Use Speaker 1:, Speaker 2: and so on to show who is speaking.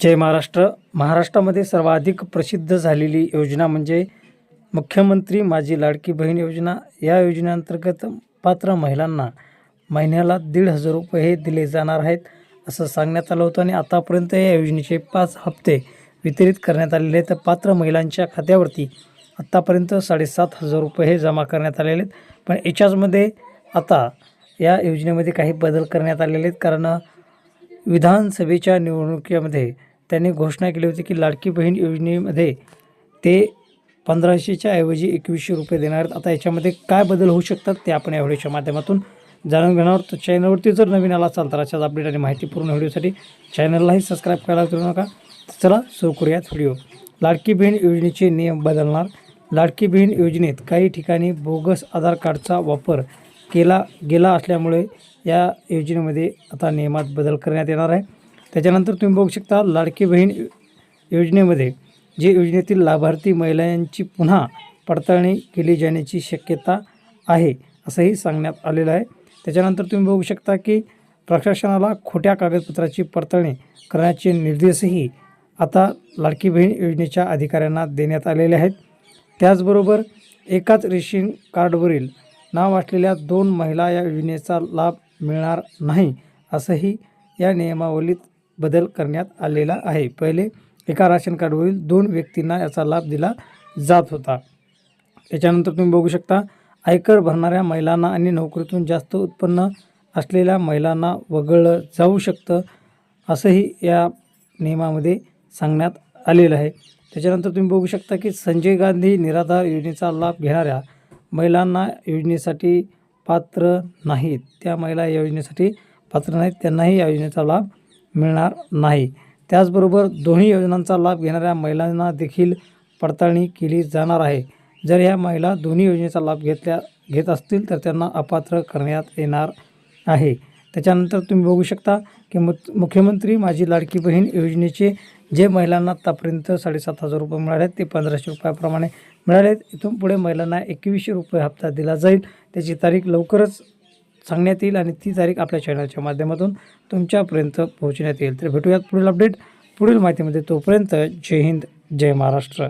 Speaker 1: जय महाराष्ट्र. महाराष्ट्रामध्ये सर्वाधिक प्रसिद्ध झालेली योजना म्हणजे मुख्यमंत्री माझी लाडकी बहीण योजना. या योजनेअंतर्गत पात्र महिलांना महिन्याला दीड हजार रुपये हे दिले जाणार आहेत असं सांगण्यात आलं होतं आणि आतापर्यंत या योजनेचे पाच हप्ते वितरित करण्यात आलेले आहेत. तर पात्र महिलांच्या खात्यावरती आत्तापर्यंत साडेसात हजार रुपये हे जमा करण्यात आलेले आहेत. पण याच्याचमध्ये आता या योजनेमध्ये काही बदल करण्यात आलेले आहेत. कारण विधानसभेच्या निवडणुकीमध्ये त्यांनी घोषणा केली होती की लाडकी बहीण योजनेमध्ये ते पंधराशेच्या ऐवजी एकवीसशे रुपये देणार आहेत. आता याच्यामध्ये काय बदल होऊ शकतात ते आपण या व्हिडिओच्या माध्यमातून जाणून घेणार आहोत. तर चॅनलवरती जर नवीन आला असाल तर अशाच अपडेट आणि माहितीपूर्ण व्हिडिओसाठी चॅनललाही सबस्क्राईब करायला विसरू नका. चला सुरू करूयात व्हिडिओ. लाडकी बहीण योजनेचे नियम बदलणार. लाडकी बहीण योजनेत काही ठिकाणी बोगस आधार कार्डचा वापर केला गेला असल्यामुळे या योजनेमध्ये आता नियमात बदल करण्यात येणार आहे. त्याच्यानंतर तुम्ही बघू शकता लाडकी बहीण योजनेमध्ये जे योजनेतील लाभार्थी महिलांची पुन्हा पडताळणी केली जाण्याची शक्यता आहे असंही सांगण्यात आलेलं आहे. त्याच्यानंतर तुम्ही बघू शकता की प्रशासनाला खोट्या कागदपत्राची पडताळणी करण्याचे निर्देशही आता लाडकी बहीण योजनेच्या अधिकाऱ्यांना देण्यात आलेले आहेत. त्याचबरोबर एकाच रेशन कार्डवरील नाव असलेल्या दोन महिला या योजनेचा लाभ मिळणार नाही असंही या नियमावलीत बदल करण्यात आलेला आहे. पहिले एका राशन कार्डवरील दोन व्यक्तींना याचा लाभ दिला जात होता. त्याच्यानंतर तुम्ही बघू शकता आयकर भरणाऱ्या महिलांना आणि नोकरीतून जास्त उत्पन्न असलेल्या महिलांना वगळलं जाऊ शकतं असंही या नियमामध्ये सांगण्यात आलेलं आहे. त्याच्यानंतर तुम्ही बघू शकता की संजय गांधी निराधार योजनेचा लाभ घेणाऱ्या महिलांना योजनेसाठी पात्र नाहीत. त्या महिला या योजनेसाठी पात्र नाहीत. त्यांनाही या योजनेचा लाभ मिळणार नाही. त्याचबरोबर दोन्ही योजनांचा लाभ घेणाऱ्या महिलांना देखील पडताळणी केली जाणार आहे. जर ह्या महिला दोन्ही योजनेचा लाभ घेतल्या घेत असतील तर त्यांना अपात्र करण्यात येणार आहे. त्याच्यानंतर तुम्ही बघू शकता की मु मुख्यमंत्री माझी लाडकी बहीण योजनेचे जे महिलांना आतापर्यंत साडेसात हजार रुपये मिळाले आहेत ते पंधराशे रुपयाप्रमाणे मिळाले आहेत. इथून पुढे महिलांना एकवीसशे रुपये हप्ता दिला जाईल. त्याची तारीख लवकरच सांगण्यात येईल आणि ती तारीख आपल्या चॅनलच्या माध्यमातून तुमच्यापर्यंत पोहोचण्यात येईल. तर भेटूयात पुढील अपडेट पुढील माहितीमध्ये तोपर्यंत जय हिंद जय महाराष्ट्र.